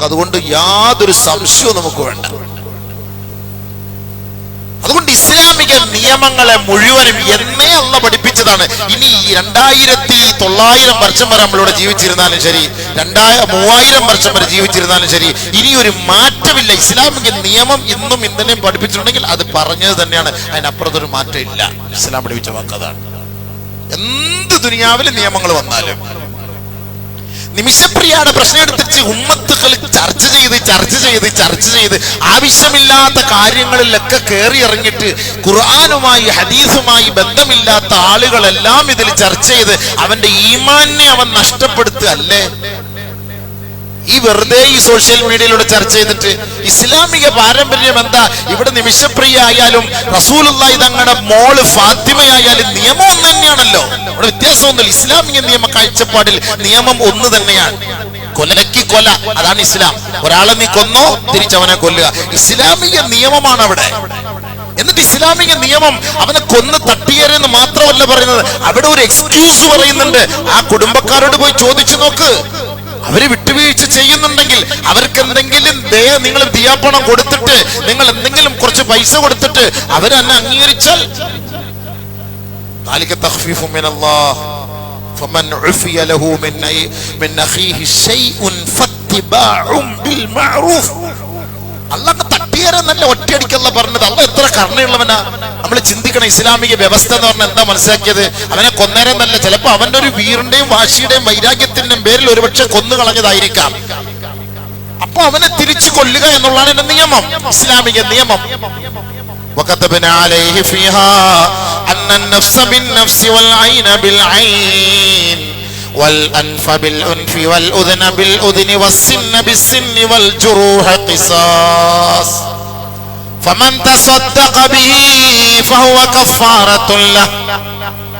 നമുക്ക് അതുകൊണ്ട് യാതൊരു സംശയവും നമുക്ക് വേണ്ട. അതുകൊണ്ട് ഇസ്ലാമിക നിയമങ്ങളെ മുഴുവനും എന്നേ അല്ല പഠിപ്പിച്ചതാണ്. ഇനി രണ്ടായിരത്തി തൊള്ളായിരം വർഷം വരെ നമ്മളിവിടെ ജീവിച്ചിരുന്നാലും ശരി രണ്ടായ മൂവായിരം വർഷം വരെ ജീവിച്ചിരുന്നാലും ശരി ഇനി ഒരു മാറ്റമില്ല. ഇസ്ലാമിക നിയമം ഇന്നും ഇന്നലെയും പഠിപ്പിച്ചിട്ടുണ്ടെങ്കിൽ അത് പറഞ്ഞത് തന്നെയാണ്. അതിനപ്പുറത്തൊരു മാറ്റം ഇല്ല ഇസ്ലാം പഠിപ്പിച്ച വാക്കതാണ് എന്ത് ദുനിയാവിലെ നിയമങ്ങൾ വന്നാലും നിമിഷപ്രിയയുടെ പ്രശ്നം എടുത്തിച്ച് ഉമ്മത്തുകൾ ചർച്ച ചെയ്ത് ചർച്ച ചെയ്ത് ചർച്ച ചെയ്ത്. ആവശ്യമില്ലാത്ത കാര്യങ്ങളിലൊക്കെ കയറി ഇറങ്ങിയിട്ട് ഖുർആാനുമായി ഹദീസുമായി ബന്ധമില്ലാത്ത ആളുകളെല്ലാം ഇതിൽ ചർച്ച ചെയ്ത് അവന്റെ ഈമാനെ അവൻ നഷ്ടപ്പെടുത്തുകയല്ലേ ഈ വെറുതെ ഈ സോഷ്യൽ മീഡിയയിലൂടെ ചർച്ച ചെയ്തിട്ട് ഇസ്ലാമിക പാരമ്പര്യം എന്താ? ഇവിടെ നിമിഷപ്രിയ ആയാലും റസൂലുള്ളാഹി തങ്ങളുടെ മോൾ ഫാത്തിമയായാലും നിയമം ഇവിടെ ഇസ്ലാമിക നിയമ കാഴ്ചപ്പാടിൽ നിയമം ഒന്ന് തന്നെയാണ്. കൊലയ്ക്ക് കൊല അതാണ് ഇസ്ലാം. ഒരാളെ നീ കൊന്നോ തിരിച്ചവനെ കൊല്ലുക. ഇസ്ലാമിക നിയമമാണ് അവിടെ. എന്നിട്ട് ഇസ്ലാമിക നിയമം അവനെ കൊന്ന് തട്ടിയരെന്ന് മാത്രമല്ല പറയുന്നത്. അവിടെ ഒരു എക്സ്ക്യൂസ് പറയുന്നുണ്ട്. ആ കുടുംബക്കാരോട് പോയി ചോദിച്ചു നോക്ക്. അവർ വിട്ടുവീഴ്ച ചെയ്യുന്നുണ്ടെങ്കിൽ അവർക്ക് എന്തെങ്കിലും ദയ നിങ്ങൾ ദിയാപ്പണം കൊടുത്തിട്ട് നിങ്ങൾ എന്തെങ്കിലും കുറച്ച് പൈസ കൊടുത്തിട്ട് അവരെന്നെ അംഗീകരിച്ചാൽ ذلك تخفيف من الله فمن عفي له من أي- من أخيه شيء فاتباع بالمعروف അള്ളാഹ് തട്ടിയരെന്നല്ല ഒറ്റയടിക്കല്ല പറഞ്ഞത് അള്ള എത്ര കരുണയുള്ളവനാ നമ്മൾ ചിന്തിക്കണം ഇസ്ലാമിക വ്യവസ്ഥ എന്ന് പറഞ്ഞാൽ എന്താ മനസ്സിലാക്കിയത് അവനെ കൊന്നേരെന്നല്ല ചിലപ്പോ അവന്റെ ഒരു വീറിന്റെയും വാശിയുടെയും വൈരാഗ്യത്തിന്റെയും പേരിൽ ഒരുപക്ഷെ കൊന്നു കളഞ്ഞതായിരിക്കാം അപ്പൊ അവനെ തിരിച്ചു കൊല്ലുക എന്നുള്ളതാണ് എന്റെ നിയമം ഇസ്ലാമിക നിയമം وكتبنا عليه فيها أن النفس بالنفس والعين بالعين والأنف بالأنف والأذن بالأذن والسن بالسن والجروح قصاص. فمن تصدق به فهو كفارة له.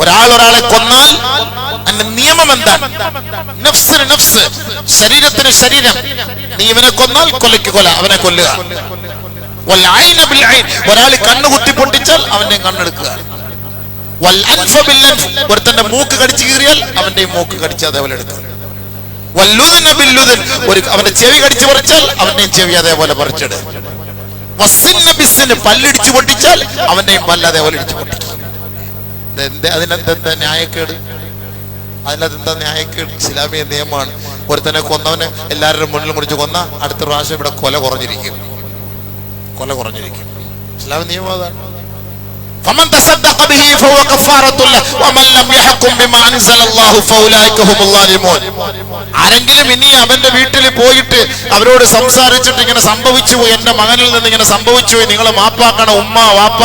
ഒരാൾ ഒരാളെ കൊന്നാൽ അതിന്റെ നിയമം എന്താ? നഫ്സിന് നഫ്സ് ശരീരത്തിന് ശരീരം. നീ ഇവനെ കൊന്നാൽ കൊലയ്ക്ക് കൊല അവനെ കൊല്ലുക. ഒരാൾ കണ്ണു കുത്തി പൊട്ടിച്ചാൽ അവന്റെ കണ്ണെടുക്കുക ഒരുത്തന്റെ മൂക്ക് കടിച്ചു കീറിയാൽ അവന്റെ മൂക്ക് കടിച്ച് അതേപോലെ എടുക്കുക. ഒരു അവന്റെ ചെവി കടിച്ചു പറിച്ചാൽ അവന്റെ ചെവി അതേപോലെ പറിച്ചിട് വസ്സിന്ന ബിസ്സിന് പല്ലിടിച്ചു പൊട്ടിച്ചാൽ അവന്റെയും പല്ല് അതേപോലെ ഇടിച്ചു പൊട്ടിക്കും. അതിനെന്തെന്താ ന്യായക്കേട്? അതിനകത്തെന്താ ന്യായക്കേട്? ഇസ്ലാമിക നിയമമാണ്. ഒരുത്തനെ കൊന്നവനെ എല്ലാവരുടെ മുന്നിൽ മുറിച്ച് കൊന്ന അടുത്ത പ്രാവശ്യം ഇവിടെ കൊല കുറഞ്ഞിരിക്കും. കൊല കുറഞ്ഞിരിക്കും. ഇസ്ലാമിക നിയമം അതാണ്. فمن تصدق به فهو كفارة له ومن لم يحكم بما أنزل الله فأولئك هم الظالمون ആരെങ്കിലും ഇനി അവന്റെ വീട്ടിൽ പോയിട്ട് അവരോട് സംസാരിച്ചിട്ട് ഇങ്ങനെ സംഭവിച്ചു പോയി എന്റെ മകനിൽ നിന്ന് ഇങ്ങനെ സംഭവിച്ചു പോയി നിങ്ങൾ മാപ്പാക്കണം ഉമ്മ വാപ്പ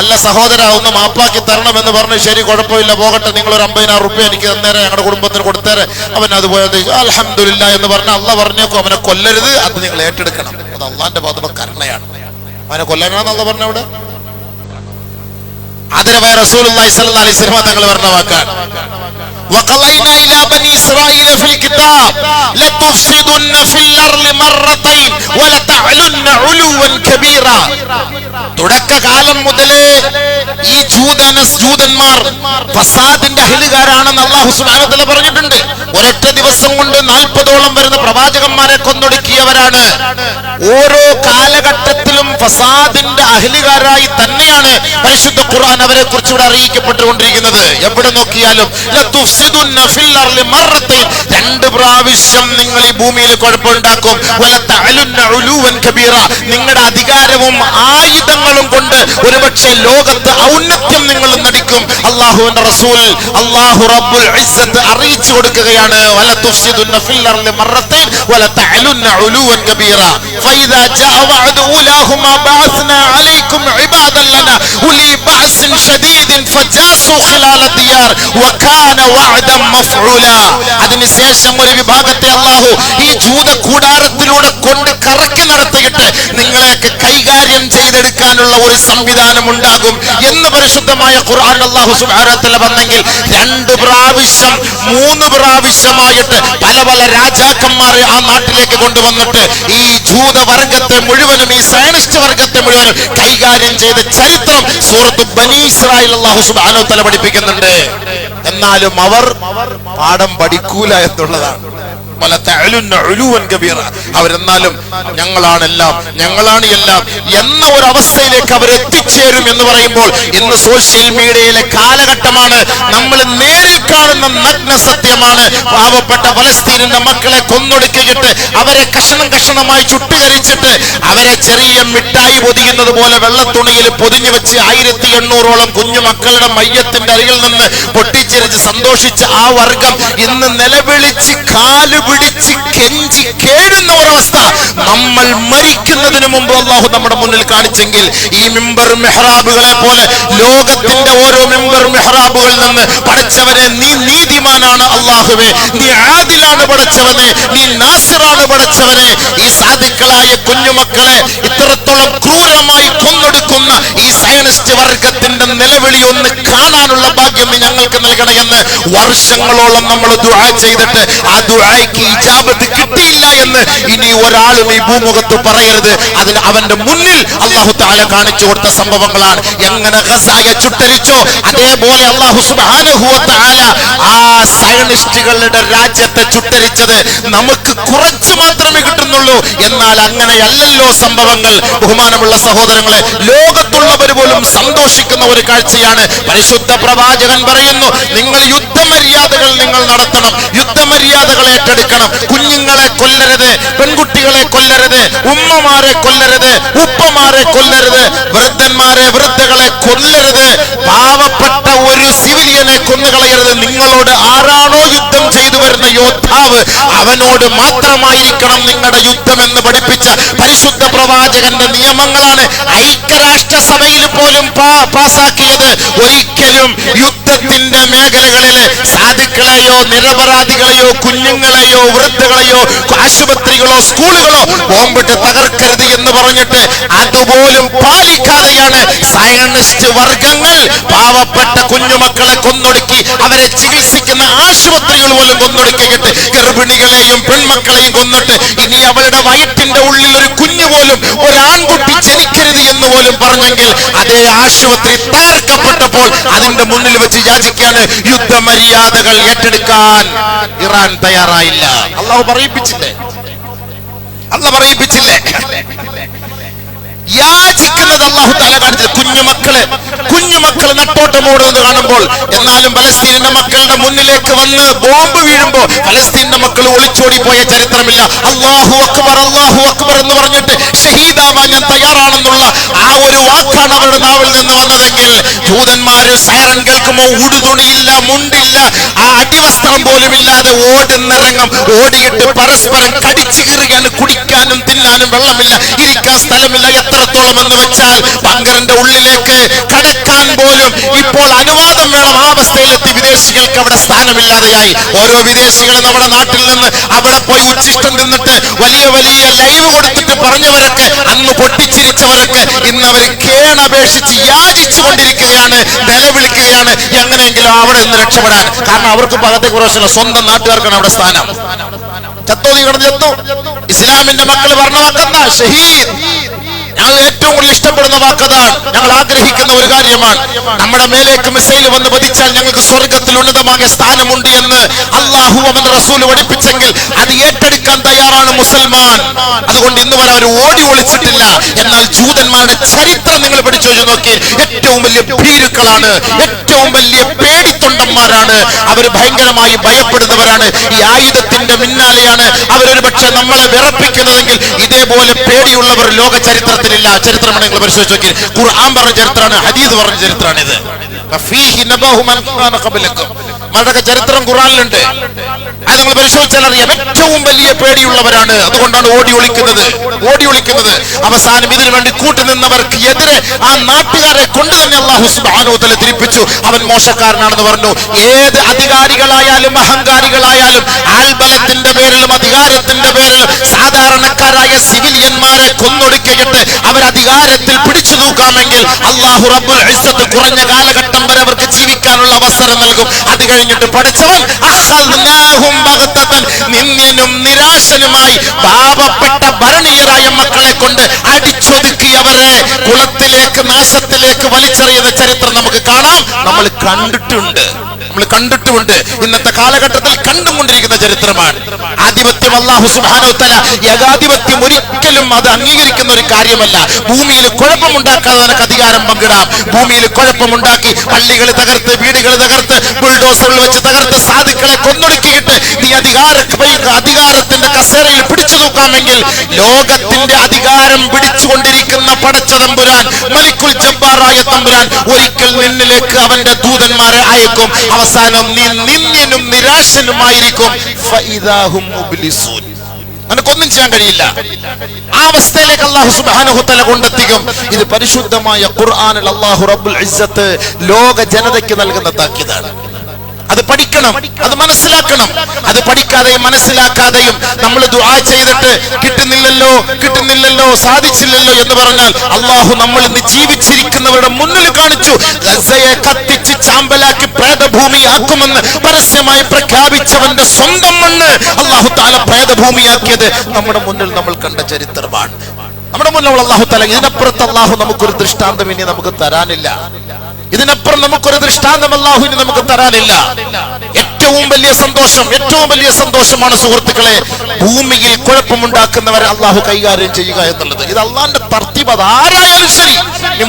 അല്ല സഹോദര ഒന്ന് മാപ്പാക്കി തരണം എന്ന് പറഞ്ഞു ശരി കുഴപ്പമില്ല പോകട്ടെ നിങ്ങൾ ഒരു അമ്പതിനായിരം റുപ്യ എനിക്ക് തന്നേരെ ഞങ്ങളുടെ കുടുംബത്തിന് കൊടുത്തേരെ അവൻ അതുപോലെ അലഹമില്ല എന്ന് പറഞ്ഞ അല്ല പറഞ്ഞേക്കും അവനെ കൊല്ലരുത് അത് നിങ്ങൾ ഏറ്റെടുക്കണം അത് അള്ളാന്റെ ഭാഗത്തുള്ള കരുണയാണ് അവനെ കൊല്ലാനാണെന്നല്ല പറഞ്ഞ അവിടെ അലൈഹി വസല്ലം തങ്ങൾ പറഞ്ഞ വാക്കാണ്. وقضينا إلى بني إسرائيل في الكتاب لتفسدن في الأرض مرتين ولتعلن علوا كبيرا തുടക്കകാലം മുതലേ ഈ ജൂതന ജൂതന്മാർ ഫസാദിന്റെ അഹിലുകാരാണെന്ന് അള്ളാഹു സുബ്ഹാനഹു വതആല പറഞ്ഞിട്ടുണ്ട് ഒരൊറ്റ ദിവസം കൊണ്ട് നാൽപ്പതോളം വരുന്ന പ്രവാചകന്മാരെ കൊന്നൊടുക്കിയവരാണ് ഓരോ കാലഘട്ടത്തിലും ഫസാദിന്റെ അഹിലുകാരായി തന്നെയാണ് പരിശുദ്ധ ഖുർആൻ അവരെ കുറിച്ച് ഇവിടെ അറിയിക്കപ്പെട്ടുകൊണ്ടിരിക്കുന്നത് എവിടെ നോക്കിയാലും രണ്ട് പ്രാവശ്യം നിങ്ങൾ ഈ ഭൂമിയിൽ കുഴപ്പമുണ്ടാക്കും. നിങ്ങളുടെ അധികാരവും ആയുധങ്ങളും കൊണ്ട് ഒരുപക്ഷെ ലോകത്ത് ഔന്നത്യം നിങ്ങൾ നടിക്കും. അള്ളാഹുവിന്റെ റസൂൽ അള്ളാഹു റബ്ബുൽ അറിയിച്ചു കൊടുക്കുകയാണ്. കബീറ. അതിനുശേഷം ഒരു വിഭാഗത്തെ അള്ളാഹു ഈ ജൂത കൂടാരത്തിലൂടെ കൊണ്ട് കറക്കി നടത്തിയിട്ട് നിങ്ങളെയൊക്കെ കൈകാര്യം ചെയ്തെടുക്കാനുള്ള ഒരു സംവിധാനം ഉണ്ടാകും എന്ന് പരിശുദ്ധമായ ഖുർആൻ അള്ളാഹു സുഹാരത്തിൽ വന്നെങ്കിൽ രണ്ട് പ്രാവശ്യം മൂന്ന് പ്രാവശ്യമായിട്ട് പല പല രാജാക്കന്മാരെ ആ നാട്ടിലേക്ക് കൊണ്ടുവന്നിട്ട് ഈ ജൂത വർഗത്തെ മുഴുവനും ഈ സയനിസ്റ്റ് വർഗത്തെ മുഴുവനും കൈകാര്യം ചെയ്ത ചരിത്രം സൂറത്ത് ബനി ഇസ്രായേൽ അള്ളാഹു സുബാനോ തല പഠിപ്പിക്കുന്നുണ്ട്. എന്നാലും അവർ പാഠം പഠിക്കൂല എന്നുള്ളതാണ്. വല ഞങ്ങളാണ് എല്ലാം. അവരെന്നാലും ഞങ്ങളാണ് എല്ലാം എന്ന ഒരു അവസ്ഥയിലേക്ക് അവർ എത്തിച്ചേരും എന്ന് പറയുമ്പോൾ ഇന്ന് സോഷ്യൽ മീഡിയയിലെ കാലഘട്ടമാണ് നമ്മൾ നേരിൽ കാണുന്ന നഗ്ന സത്യമാണ് പാവപ്പെട്ട ഫലസ്തീനിന്റെ മക്കളെ കൊന്നൊടുക്കിയിട്ട് അവരെ കഷണം കഷണമായി ചുട്ടുകരിച്ചിട്ട് അവരെ ചെറിയ മിഠായി പൊതിയുന്നത് പോലെ വെള്ളത്തുണിയിൽ പൊതിഞ്ഞു വെച്ച് ആയിരത്തി എണ്ണൂറോളം കുഞ്ഞു മക്കളുടെ മയ്യത്തിന്റെ അരികിൽ നിന്ന് പൊട്ടിച്ചിരിച്ച് സന്തോഷിച്ച ആ വർഗം ഇന്ന് നിലവിളിച്ച് കാൽ പിടിച്ച് കെഞ്ചി കേഴുന്ന ഒരവസ്ഥ നമ്മൾ മരിക്കുന്നതിന് മുമ്പ് അള്ളാഹു നമ്മുടെ മുന്നിൽ കാണിച്ചെങ്കിൽ ഈ മിമ്പർ മെഹ്റാബുകളെ പോലെ ലോകത്തിന്റെ ഓരോ മിമ്പർ മെഹ്റാബുകളിൽ നിന്ന് പഠിച്ചവനെ നീ നീതിമാനാണ് അള്ളാഹുവേ നീ ആദിലാണ് പഠിച്ചവനെ നീ നാസിറാണ് പഠിച്ചവനെ. ഈ സാധുക്കളായ കുഞ്ഞുമക്കളെ ഇത്തരത്തിൽ ഈ സയനിസ്റ്റ് വർഗത്തിന്റെ നിലവിളി ഒന്ന് കാണാനുള്ള ഭാഗ്യം ഞങ്ങൾക്ക് നൽകണമെന്ന് വർഷങ്ങളോളം നമ്മൾ ദുആ ചെയ്തിട്ട് ആ ദുആയ്ക്ക് ഇജാബത്ത് കിട്ടിയില്ല എന്ന് ഇനി ഒരാളും ഈ ഭൂമുഖത്ത് പറയരുത്. അതിന് അവന്റെ മുന്നിൽ അള്ളാഹു താല കാണിച്ചു കൊടുത്ത സംഭവങ്ങളാണ്. എങ്ങനെ ഖസായെ ചുട്ടരിച്ചോ അതേപോലെ അള്ളാഹു സുബ്ഹാനഹു വ തആല ആ സയനിസ്റ്റുകളുടെ രാജ്യത്തെ ചുട്ടരിച്ചത് നമുക്ക് കുറച്ച് മാത്രമേ കിട്ടുന്നുള്ളൂ. എന്നാൽ അങ്ങനെയല്ലല്ലോ സംഭവങ്ങൾ. ബഹുമാനമുള്ള സഹോദരങ്ങളെ ലോകത്തുള്ളവർ പോലും സന്തോഷിക്കുന്ന ഒരു കാഴ്ചയാണ്. പരിശുദ്ധ പ്രവാചകൻ പറയുന്നു നിങ്ങൾ യുദ്ധമര്യാദകൾ നിങ്ങൾ നടത്തണം. യുദ്ധമര്യാദകൾ ഏറ്റെടുക്കണം. കുഞ്ഞുങ്ങളെ കൊല്ലരുത് പെൺകുട്ടികളെ കൊല്ലരുത് ഉമ്മമാരെ കൊല്ലരുത് ഉപ്പമാരെ കൊല്ലരുത് വൃദ്ധന്മാരെ വൃദ്ധകളെ കൊല്ലരുത്. പാവപ്പെട്ട ഒരു സിവിലിയനെ കൊന്നുകളയരുത്. നിങ്ങളോട് വരുന്ന യോദ്ധാവ് അവനോട് മാത്രമായിരിക്കണം നിങ്ങളുടെ യുദ്ധം എന്ന് പഠിപ്പിച്ച പരിശുദ്ധ പ്രവാചകന്റെ നിയമങ്ങളാണ്. ഐക്യരാഷ്ട്രസഭയിൽ പോലും പാസാക്കിയത് ഒരിക്കലും യുദ്ധത്തിന്റെ മേഖലകളിൽ സാധുക്കളെയോ നിരപരാധികളെയോ കുഞ്ഞുങ്ങളെയോ വൃദ്ധകളെയോ ആശുപത്രികളോ സ്കൂളുകളോ ബോംബിട്ട് തകർക്കരുത് എന്ന് പറഞ്ഞിട്ട് അതുപോലും പാലിക്കാതെയാണ് സയനിസ്റ്റ് വർഗങ്ങൾ പാവപ്പെട്ട കുഞ്ഞുമക്കളെ കൊന്നൊടുക്കി അവരെ ചികിത്സിക്കുന്ന ആശുപത്രികൾ പോലും കൊന്നൊടുക്കിയിട്ട് ഗർഭിണികളെയും പെൺമക്കളെയും കൊന്നിട്ട് ഇനി അവളുടെ വയറ്റിന്റെ ഉള്ളിൽ ഒരു കുഞ്ഞു പോലും ഒരു ആൺകുട്ടി ജനിക്കരുത് എന്ന് പോലും പറഞ്ഞെങ്കിൽ അതേ ആശുപത്രി തകർക്കപ്പെട്ടപ്പോൾ അതിന്റെ മുന്നിൽ വെച്ച് യാചിക്കാണ് യുദ്ധമര്യാദകൾ ഏറ്റെടുക്കാൻ ഇറാൻ തയ്യാറായില്ല. അള്ളാഹു പറയിപ്പിച്ചില്ലേ? അല്ല പറയിപ്പിച്ചില്ലേ? യാചിക്കുന്നത് അള്ളാഹു താല കാണിച്ചത് കുഞ്ഞുമക്കൾ കുഞ്ഞുമക്കൾ നെട്ടോട്ടം ഓടുന്നത് കാണുമ്പോൾ എന്നാലും ഫലസ്തീനിന്റെ മക്കളുടെ മുന്നിലേക്ക് വന്ന് ബോംബ് വീഴുമ്പോ ഫലസ്തീനിന്റെ മക്കൾ ഒളിച്ചോടി പോയ ചരിത്രമില്ല. അള്ളാഹു അക്ബർ അള്ളാഹു അക്ബർ എന്ന് പറഞ്ഞിട്ട് ഷഹീദാവാൻ ഞാൻ തയ്യാറാണെന്നുള്ള ആ ഒരു വാക്കാണ് അവരുടെ നാവിൽ നിന്ന് വന്നതെങ്കിൽ ജൂതന്മാര് സൈറൻ കേൾക്കുമ്പോൾ ഉടുതുണിയില്ല മുണ്ടില്ല ആ അടിവസ്ത്രം പോലും ഇല്ലാതെ ഓടുന്ന ഓടിയിട്ട് പരസ്പരം കടിച്ചു കീറുകയാണ് കുടിക്കാനും തിന്നാനും വെള്ളമില്ല ഇരിക്കാൻ സ്ഥലമില്ല എത്രത്തോളം എന്ന് വെച്ചാൽ ബങ്കറിന്റെ ഉള്ളിലേക്ക് കടക്കാൻ പോലും ഇപ്പോൾ അനുവാദം വേണം. ആ അവസ്ഥയിലെത്തി വിദേശികൾക്ക് അവിടെ സ്ഥാനമില്ലാതെയായി. ഓരോ വിദേശികൾ നമ്മുടെ നാട്ടിൽ നിന്ന് അവിടെ പോയി ഉച്ചിഷ്ടം നിന്നിട്ട് വലിയ വലിയ ലൈവ് കൊടുത്തിട്ട് പറഞ്ഞവരൊക്കെ അന്ന് പൊട്ടിച്ചിരിച്ചവരൊക്കെ ഇന്ന് അവർ കേണപേക്ഷിച്ച് യാചിച്ചു കൊണ്ടിരിക്കുകയാണ് നിലവിളിക്കുകയാണ്. എങ്ങനെയെങ്കിലും അവിടെ നിന്ന് രക്ഷപ്പെടാൻ. കാരണം അവർക്ക് പകത്തെ കുറച്ചില്ല സ്വന്തം നാട്ടുകാർക്കാണ് അവിടെ സ്ഥാനം. ചത്തോ നീ ചത്തു ഇസ്ലാമിന്റെ മക്കൾ പറഞ്ഞ ഷഹീദ്. ഞങ്ങൾ ഏറ്റവും കൂടുതൽ ഇഷ്ടപ്പെടുന്ന വാക്കതാണ്. ഞങ്ങൾ ആഗ്രഹിക്കുന്ന ഒരു കാര്യമാണ്. നമ്മുടെ മേലേക്ക് മിസൈൽ വന്ന് പതിച്ചാൽ ഞങ്ങൾക്ക് സ്വർഗത്തിൽ ഉന്നതമായ സ്ഥാനമുണ്ട് എന്ന് അള്ളാഹു അവൻ റസൂൽ പഠിപ്പിച്ചെങ്കിൽ അത് ഏറ്റെടുക്കാൻ തയ്യാറാണ് മുസൽമാൻ. അതുകൊണ്ട് ഇന്ന് വരെ അവർ ഓടി ഒളിച്ചിട്ടില്ല. എന്നാൽ ജൂതന്മാരുടെ ചരിത്രം നിങ്ങൾ പഠിച്ചു വെച്ച് നോക്കി. ഏറ്റവും വലിയ ഭീരുക്കളാണ്. ഏറ്റവും വലിയ പേടിത്തൊണ്ടന്മാരാണ്. അവർ ഭയങ്കരമായി ഭയപ്പെടുന്നവരാണ്. ഈ ആയുധത്തിന്റെ പിന്നാലെയാണ് അവരൊരു പക്ഷെ നമ്മളെ വിറപ്പിക്കുന്നതെങ്കിൽ ഇതേപോലെ പേടിയുള്ളവർ ലോക ചരിത്രത്തിലില്ല ചരിത്രമാണ് നിങ്ങൾ പരിശോധിച്ച് നോക്കി ഖുർആൻ പറഞ്ഞ ചരിത്രമാണ് ഹദീദ് പറഞ്ഞ ചരിത്രമാണ് ഇത്. അവരുടെയൊക്കെ ചരിത്രം ഖുറാനിലുണ്ട് അത് നിങ്ങൾ പരിശോധിച്ചാൽ അറിയാം. ഏറ്റവും വലിയ പേടിയുള്ളവരാണ്. അതുകൊണ്ടാണ് ഓടി ഒളിക്കുന്നത്. ഓടി ഒളിക്കുന്നത്. അവസാനം ഇതിനു വേണ്ടി കൂട്ടുനിന്നവർക്ക് എതിരെ ആ നാട്ടുകാരെ കൊണ്ട് തന്നെ അള്ളാഹു സുബാനോതല തിരിപ്പിച്ചു. അവൻ മോശക്കാരനാണെന്ന് പറഞ്ഞു. ഏത് അധികാരികളായാലും അഹങ്കാരികളായാലും ആൽബലത്തിന്റെ പേരിലും അധികാരത്തിന്റെ പേരിലും സാധാരണക്കാരായ സിവിലിയന്മാരെ കൊന്നൊടുക്കിയിട്ട് അധികാരത്തിൽ പിടിച്ചു തൂക്കാമെങ്കിൽ അള്ളാഹു റബ്ബുൽ ഇസ്സത്ത് കുറഞ്ഞ കാലഘട്ടം വരെ അവർക്ക് ജീവിക്കാനുള്ള അവസരം നൽകും. അത് കഴിഞ്ഞിട്ട് പഠിച്ചവൻ നിന്ദ്യനും നിരാശനുമായി പാപപ്പെട്ട ഭരണീയരായ മക്കളെ കൊണ്ട് അടിച്ചൊതുക്കി അവരെ കുളത്തിലേക്ക് നാശത്തിലേക്ക് വലിച്ചെറിയുന്ന ചരിത്രം നമുക്ക് കാണാം. നമ്മൾ കണ്ടിട്ടുണ്ട്. നമ്മൾ കണ്ടിട്ടുമുണ്ട് ഇന്നത്തെ കാലഘട്ടത്തിൽ കണ്ടുകൊണ്ടിരിക്കുന്ന ചരിത്രമാണ്. ആധിപത്യം അള്ളാഹു സുബാനോത്തല ഏകാധിപത്യം ഒരിക്കലും അത് അംഗീകരിക്കുന്ന ഒരു കാര്യമല്ല. ഭൂമിയിൽ കുഴപ്പമുണ്ടാക്കാതെ നിനക്ക് അധികാരം പങ്കിടാം. ഭൂമിയിൽ കുഴപ്പമുണ്ടാക്കി പള്ളികൾ തകർത്ത് വീടുകൾ തകർത്ത് ബുൾഡോസറുകൾ വെച്ച് തകർത്ത് സാധുക്കളെ കൊന്നൊടുക്കിയിട്ട് നീ അധികാര അധികാരത്തിന്റെ കസേരയിൽ നോക്കാമെങ്കിൽ ലോകത്തിന്റെ അധികാരം പിടിച്ചുകൊണ്ടിരിക്കുന്ന പടച്ച തമ്പുരാൻ മലിക്കുൽ ജബ്ബാറായ തമ്പുരാൻ ഒരിക്കൽ നിന്നിലേക്ക് അവന്റെ ദൂതന്മാരെ അയക്കും. അവസാനം നീ നിന്ദ്യനും നിരാശനുമായിരിക്കും. നിനക്കൊന്നും ചെയ്യാൻ കഴിയില്ല. ആ അവസ്ഥയിലേക്ക് അള്ളാഹു സുബ്ഹാനഹു തആല കൊണ്ടെത്തിക്കും. ഇത് പരിശുദ്ധമായ ഖുർആാനിൽ അള്ളാഹു റബ്ബുൽ ഇസ്സത്ത് ലോക ജനതയ്ക്ക് നൽകുന്ന താക്കീതാണ്. അത് പഠിക്കണം അത് മനസ്സിലാക്കണം. അത് പഠിക്കാതെയും മനസ്സിലാക്കാതെയും നമ്മൾ ദുആ ചെയ്തിട്ട് കിട്ടുന്നില്ലല്ലോ കിട്ടുന്നില്ലല്ലോ സാധിച്ചില്ലല്ലോ എന്ന് പറഞ്ഞാൽ അള്ളാഹു നമ്മൾ ഇന്ന് ജീവിച്ചിരിക്കുന്നവരുടെ മുന്നിൽ കാണിച്ചു. ഗസയെ കത്തിച്ച് ചാമ്പലാക്കി പ്രേതഭൂമിയാക്കുമെന്ന് പരസ്യമായി പ്രഖ്യാപിച്ചവന്റെ സ്വന്തം മണ്ണ് അള്ളാഹു താല പ്രേതഭൂമിയാക്കിയത് നമ്മുടെ മുന്നിൽ നമ്മൾ കണ്ട ചരിത്രമാണ്. നമ്മുടെ മുന്നിൽ അള്ളാഹു തല ഇതിനപ്പുറത്ത് അള്ളാഹു നമുക്കൊരു ദൃഷ്ടാന്തം ഇനി നമുക്ക് തരാനില്ല. ഇതിനപ്പുറം നമുക്കൊരു ദൃഷ്ടാന്തം അള്ളാഹു ഇനി നമുക്ക് തരാനില്ല. ഏറ്റവും വലിയ സന്തോഷം ഏറ്റവും വലിയ സന്തോഷമാണ് സുഹൃത്തുക്കളെ ഭൂമിയിൽ കുഴപ്പമുണ്ടാക്കുന്നവരെ അള്ളാഹു കൈകാര്യം ചെയ്യുക എന്നുള്ളത്. ഇത് അള്ളാന്റെ തർത്തിബ് അത് ആരായാലും ശരി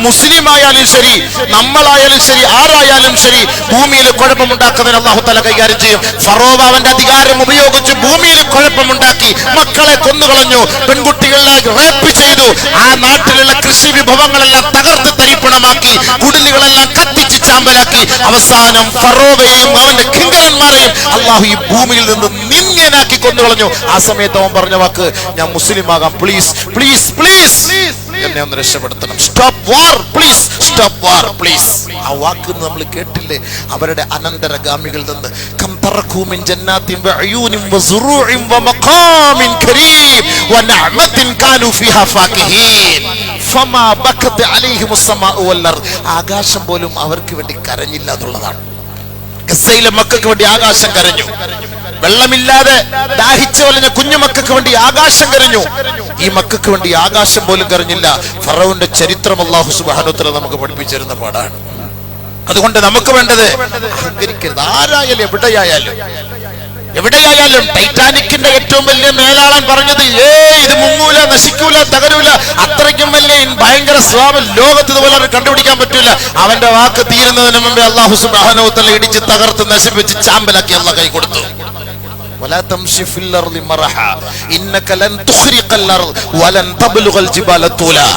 മുസ്ലിം ആയാലും ശരി നമ്മളായാലും ശരി ആരായാലും ശരി ഭൂമിയിൽ കുഴപ്പമുണ്ടാക്കുന്നവരെ അള്ളാഹു തല കൈകാര്യം ചെയ്യും. ഫറോബ അവന്റെ അധികാരം ഉപയോഗിച്ച് ഭൂമിയിൽ കുഴപ്പമുണ്ടാക്കി മക്കളെ കൊന്നുകളഞ്ഞു പെൺകുട്ടികളെ റേപ്പ് ചെയ്തു ആ നാട്ടിലുള്ള കൃഷി വിഭവങ്ങളെല്ലാം തകർത്ത് തരിപ്പണമാക്കി കുടിലുകളെല്ലാം കത്തിച്ച് ചാമ്പലാക്കി അവസാനം ഫറോവയെയും അവന്റെ കിങ്കരന്മാരെയും അള്ളാഹു ഈ ഭൂമിയിൽ നിന്ന് നിങ്ങനാക്കി കൊന്നു കളഞ്ഞു. ആ സമയത്ത് അവൻ പറഞ്ഞ വാക്ക് ഞാൻ മുസ്ലിം ആകാം പ്ലീസ് പ്ലീസ് പ്ലീസ് എന്നെ ഒന്ന് രക്ഷപ്പെടുത്തണം. Stop war please stop war please ആ വാക്ക് നമ്മൾ കേട്ടില്ലേ? അവരുടെ അനന്തരഗാമികളിൽ നിന്ന്. കം ജന്നാത്തിൻ വഅയൂനിൻ വസുറൂഇൻ വമഖാമിൻ കരീം വനഅമത്തിൻ കാനൂ ഫിഹാ ഫാകിഹീൻ ഫമാ ബക്കത്ത് അലൈഹിമുസ്സമാഉ വൽ അർദ്. ആകാശം പോലും അവർക്ക് വേണ്ടി കരഞ്ഞില്ല എന്നുള്ളതാണ്. ഗസയിലെ മക്കൾക്ക് വേണ്ടി ആകാശം കരഞ്ഞു. വെള്ളമില്ലാതെ ദാഹിച്ചു വലഞ്ഞ കുഞ്ഞു മക്കൾക്ക് വേണ്ടി ആകാശം കരഞ്ഞു. ഈ മക്കൾക്ക് വേണ്ടി ആകാശം പോലും കരഞ്ഞില്ല. ഫറോന്റെ ചരിത്രം അള്ളാഹു സുബാനുത്തല നമുക്ക് പഠിപ്പിച്ചിരുന്ന പാടാണ് അതുകൊണ്ട് നമുക്ക് വേണ്ടത് അഹങ്കരിക്കരുത്. ആരായാലും എവിടെയായാലും എവിടെയായാലും ടൈറ്റാനിക്കിന്റെ ഏറ്റവും വലിയ മേലാളൻ പറഞ്ഞത് ഏ ഇത് മുങ്ങൂല നശിക്കൂല തകരൂല അത്രയ്ക്കും വലിയ ഭയങ്കര സ്വാമൻ ലോകത്ത് ഇതുപോലെ കണ്ടുപിടിക്കാൻ പറ്റൂല. അവന്റെ വാക്ക് തീരുന്നതിന് മുമ്പേ അള്ളാഹു സുബാനോത്തല ഇടിച്ച് തകർത്ത് നശിപ്പിച്ച് ചാമ്പലാക്കി അള്ള കൈ കൊടുത്തു. ولا تمشي في الارض مرحا انك لن تخرق الارض ولن تبلغ الجبال طولا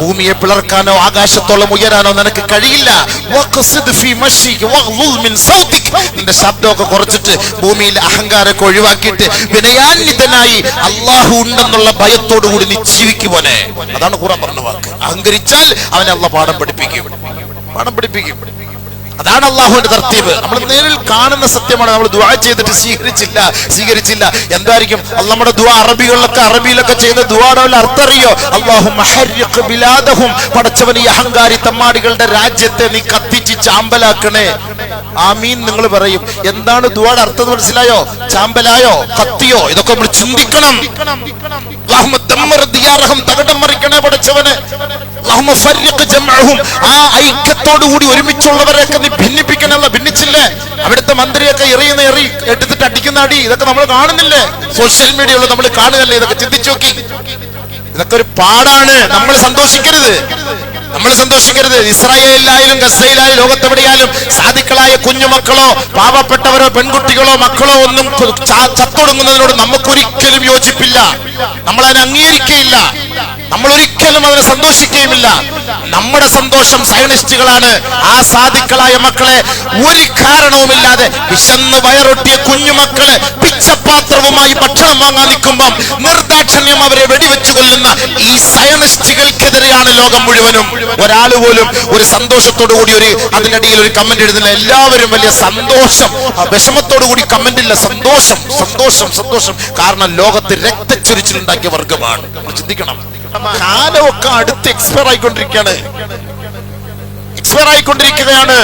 ഭൂമിയെ പിളർക്കാനോ ആകാശത്തോളം ഉയരാനോ നിനക്ക് കഴിയില്ല വഖ്സിദ് ഫീ മശീക വഗ്ളുൽ മിൻ സൗതിക് നിന്റെ ശബ്ദമൊക്കെ കുറച്ചിട്ട് ഭൂമിയിൽ അഹങ്കാരമൊക്കെ ഒഴിവാക്കിയിട്ട് വിനയാന്വിതനായി അള്ളാഹു ഉണ്ടെന്നുള്ള ഭയത്തോടു കൂടി നീ ജീവിക്കുമോനെ അതാണ് ഖുറാൻ പറഞ്ഞ വാക്ക് അഹങ്കരിച്ചാൽ അവനെ അള്ള പാഠം പഠിപ്പിക്കും പാഠം പഠിപ്പിക്കും അതാണ് അള്ളാഹുവിന്റെ തർത്തീവ് നമ്മൾ നേരിൽ കാണുന്ന സത്യമാണ്. നമ്മൾ ദുആ ചെയ്തിട്ട് സ്വീകരിച്ചില്ല സ്വീകരിച്ചില്ല. എന്തായിരിക്കും? നമ്മുടെ ദുആ അറബികളിലൊക്കെ അറബിയിലൊക്കെ ചെയ്ത ദുആടെ വല്ല അർത്ഥം അറിയോ അള്ളാഹു ബിലാദഹും. പടച്ചവൻ ഈ അഹങ്കാരി തമ്മാടികളുടെ രാജ്യത്തെ നീ കത്തിച്ച് ചാമ്പലാക്കണേ. ആമീൻ നിങ്ങൾ പറയും. എന്താണ് ദുആടെ അർത്ഥം മനസ്സിലായോ? ചാമ്പലായോ? കത്തിയോ? ഇതൊക്കെ നമ്മൾ ചിന്തിക്കണം. തകടം മറിക്കണേ പടച്ചവനെ. ആ ഐക്യത്തോടു കൂടി ഒരുമിച്ചുള്ളവരെയൊക്കെ നീ ഭിന്നിപ്പിക്കണല്ല ഭിന്നിച്ചില്ലേ? അവിടുത്തെ മന്ത്രിയൊക്കെ എറിയുന്ന എറി എടുത്തിട്ട് അടിക്കുന്ന അടി ഇതൊക്കെ നമ്മൾ കാണുന്നില്ലേ? സോഷ്യൽ മീഡിയയിൽ നമ്മൾ കാണുകയല്ലേ? ഇതൊക്കെ ചിന്തിച്ചു നോക്കി. ഇതൊക്കെ ഒരു പാടാണ്. നമ്മൾ സന്തോഷിക്കരുത്. നമ്മൾ സന്തോഷിക്കരുത്. ഇസ്രായേലിലായാലും ഗസയിലായാലും ലോകത്തെവിടെയായാലും സാധിക്കളായ കുഞ്ഞുമക്കളോ പാവപ്പെട്ടവരോ പെൺകുട്ടികളോ മക്കളോ ഒന്നും ചത്തൊടുങ്ങുന്നതിനോട് നമുക്കൊരിക്കലും യോജിപ്പില്ല. നമ്മൾ അതിനെ അംഗീകരിക്കയില്ല നമ്മൾ ഒരിക്കലും അതിനെ സന്തോഷിക്കുകയുമില്ല. നമ്മുടെ സന്തോഷം സയനിസ്റ്റുകളാണ് ആ സാധുക്കളായ മക്കളെ. ഒരു കാരണവുമില്ലാതെ വിശന്ന് വയറൊട്ടിയ കുഞ്ഞുമക്കളെ പിച്ചപാത്രവുമായി ഭക്ഷണം വാങ്ങാൻ നിൽക്കുമ്പം നിർദാക്ഷിണ്യം അവരെ വെടിവെച്ചു കൊല്ലുന്ന ഈ സയനിസ്റ്റുകൾക്കെതിരെയാണ് ലോകം മുഴുവനും. ഒരാൾ പോലും ഒരു സന്തോഷത്തോടു കൂടി ഒരു അതിനിടയിൽ ഒരു കമന്റ് എഴുതുന്നില്ല എല്ലാവരും വലിയ സന്തോഷം വിഷമത്തോടു കൂടി കമന്റ് ഇല്ല സന്തോഷം സന്തോഷം സന്തോഷം. കാരണം ലോകത്ത് രക്തച്ചൊരിച്ചിലുണ്ടാക്കിയ വർഗമാണ് ചിന്തിക്കണം. കാലമൊക്കെ അടുത്ത് എക്സ്പയർ ആയിക്കൊണ്ടിരിക്കുകയാണ്. എക്സ്പയർ ആയിക്കൊണ്ടിരിക്കുകയാണ്.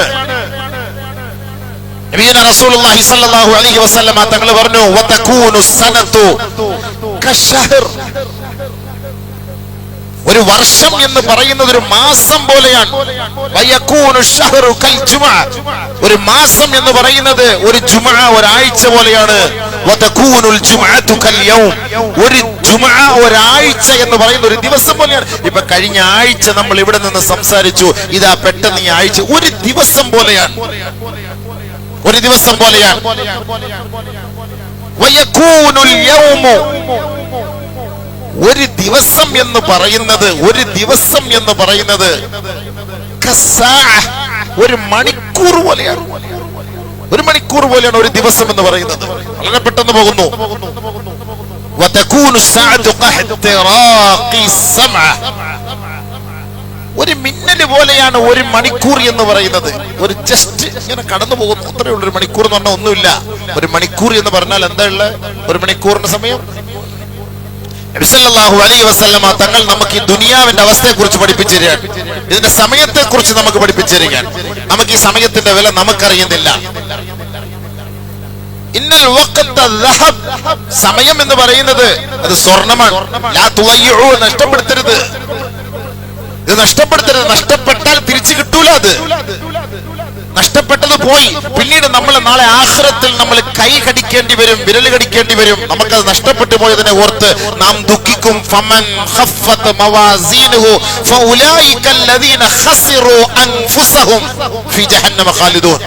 തങ്ങൾ പറഞ്ഞു ഒരു വർഷം എന്ന് പറയുന്നത് ഒരു മാസം പോലെയാണ്. ഒരു മാസം എന്ന് പറയുന്നത് ഒരു ജുമ ഒരാഴ്ച പോലെയാണ്. ഒരു ജുമ ഒരാഴ്ച എന്ന് പറയുന്ന ഒരു ദിവസം പോലെയാണ്. ഇപ്പൊ കഴിഞ്ഞ ആഴ്ച നമ്മൾ ഇവിടെ നിന്ന് സംസാരിച്ചു. ഇതാ പെട്ടെന്ന് ഈ ആഴ്ച ഒരു ദിവസം പോലെയാണ്. ഒരു ദിവസം പോലെയാണ്. ഒരു ദിവസം എന്ന് പറയുന്നത് ഒരു ദിവസം എന്ന് പറയുന്നത് ഒരു മണിക്കൂർ പോലെയാണ്. ഒരു മണിക്കൂർ പോലെയാണ് ഒരു ദിവസം എന്ന് പറയുന്നത്. വളരെ പെട്ടെന്ന് പോകുന്നു. ഒരു മിന്നൽ പോലെയാണ് ഒരു മണിക്കൂർ എന്ന് പറയുന്നത്. ഒരു ജസ്റ്റ് ഇങ്ങനെ കടന്നു പോകുന്നു. അത്രയുള്ളൂ ഒരു മണിക്കൂർ എന്ന് പറഞ്ഞാൽ ഒന്നുമില്ല. ഒരു മണിക്കൂർ എന്ന് പറഞ്ഞാൽ എന്താ ഉള്ളത്? ഒരു മണിക്കൂറിന്റെ സമയം. നബിസല്ലല്ലാഹു അലൈ വസല്ലമ തങ്ങൾ നമുക്ക് ഈ ദുനിയാവിന്റെ അവസ്ഥയെ കുറിച്ച് പഠിപ്പിച്ചു ഇതിന്റെ സമയത്തെ കുറിച്ച് നമുക്ക് പഠിപ്പിച്ചു നമുക്ക് ഈ സമയത്തിന്റെ വില നമുക്കറിയുന്നില്ല. ഇന്നൽ. സമയം എന്ന് പറയുന്നത് അത് സ്വർണമാണ്. നഷ്ടപ്പെടുത്തരുത്. ഇത് നഷ്ടപ്പെടുത്തരുത്. നഷ്ടപ്പെട്ടാൽ തിരിച്ചു കിട്ടൂല അത്. നഷ്ടപ്പെട്ടത് പോയി. പിന്നീട് നമ്മൾ നാളെ ആശ്രത്തിൽ നമ്മൾ കൈ കടിക്കേണ്ടി വരും വിരൽ കടിക്കേണ്ടി വരും. നമുക്കത് നഷ്ടപ്പെട്ടു പോയതിനെ ഓർത്ത് നാം ദുഃഖിക്കും. ഫമൻ ജഹന്നമ ഖാലിദൂൻ.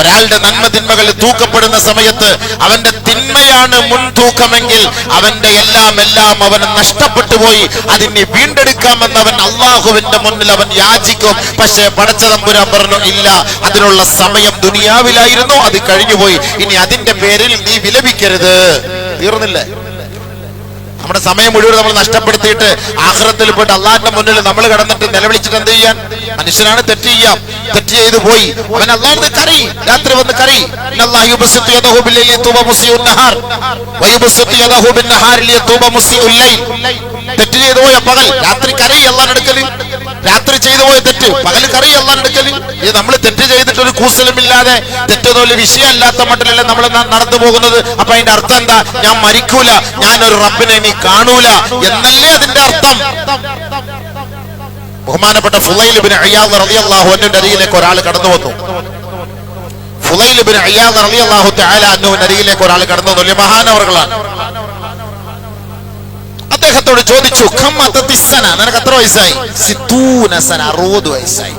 ഒരാളുടെ നന്മ തിന്മകൾ തൂക്കപ്പെടുന്ന സമയത്ത് അവന്റെ തിന്മയാണ് മുൻതൂക്കമെങ്കിൽ അവന്റെ എല്ലാം എല്ലാം അവന് നഷ്ടപ്പെട്ടു പോയി. അതിനെ വീണ്ടെടുക്കാമെന്ന് അവൻ അള്ളാഹുവിന്റെ മുന്നിൽ അവൻ യാചിക്കും. പക്ഷേ പടച്ചതമ്പുരാൻ പറഞ്ഞു ഇല്ല അതിനുള്ള സമയം ദുനിയാവിലായിരുന്നു. അത് കഴിഞ്ഞുപോയി. ഇനി അതിന്റെ പേരിൽ നീ വിലപിക്കരുത്. തീർന്നില്ലേ. നമ്മുടെ സമയം മുഴുവൻ നമ്മൾ നഷ്ടപ്പെടുത്തിയിട്ട് ആഹ്റത്തിൽ പോയിട്ട് അള്ളാഹിന്റെ മുന്നിൽ നമ്മൾ കടന്നിട്ട് നിലവിളിച്ചിട്ട് എന്ത് ചെയ്യാൻ? മനുഷ്യനാണ് തെറ്റ് ചെയ്യാം. തെറ്റ് ചെയ്തു പോയി. അവൻ അള്ളാഹിന്റെ കറി രാത്രി വന്ന് കറി തെറ്റ് ചെയ്തു പോയ പകൽ. രാത്രി കറി അള്ളാഹിന് എടുക്കൽ രാത്രി ചെയ്തു പോയ തെറ്റ്. പകൽ കറി അള്ളാഹിന് എടുക്കൽ ഇത് നമ്മൾ തെറ്റ് ചെയ്തിട്ട് ഒരു കൂസലുമില്ലാതെ തെറ്റൊന്നും ഒരു വിഷയമല്ലാത്ത മട്ടിലല്ലേ നമ്മൾ നടന്നു പോകുന്നത്? അപ്പൊ അതിന്റെ അർത്ഥം എന്താ? ഞാൻ മരിക്കൂല. ഞാൻ ഒരു റബ്ബിനെ ഇനി കാണൂല. എന്നല്ലേ അതിന്റെ അർത്ഥം? ബഹുമാനപ്പെട്ട ഫുലൈലിബിന് അയ്യാദ് റളിയല്ലാഹു അൻഹുവിന്റെ അരിയിലേക്ക് ഒരാൾ കടന്നു വന്നു. ഫുലൈലിബിന് അയ്യാദ് റളിയല്ലാഹു തആല അൻഹുവിന്റെ അരിയിലേക്ക് ഒരാൾ കടന്നു വന്നു. വലിയ മഹാനവർകളാണ് അദ്ദേഹത്തോട് ചോദിച്ചു? നിനക്ക് എത്ര വയസ്സായി? അറുപത് വയസ്സായി.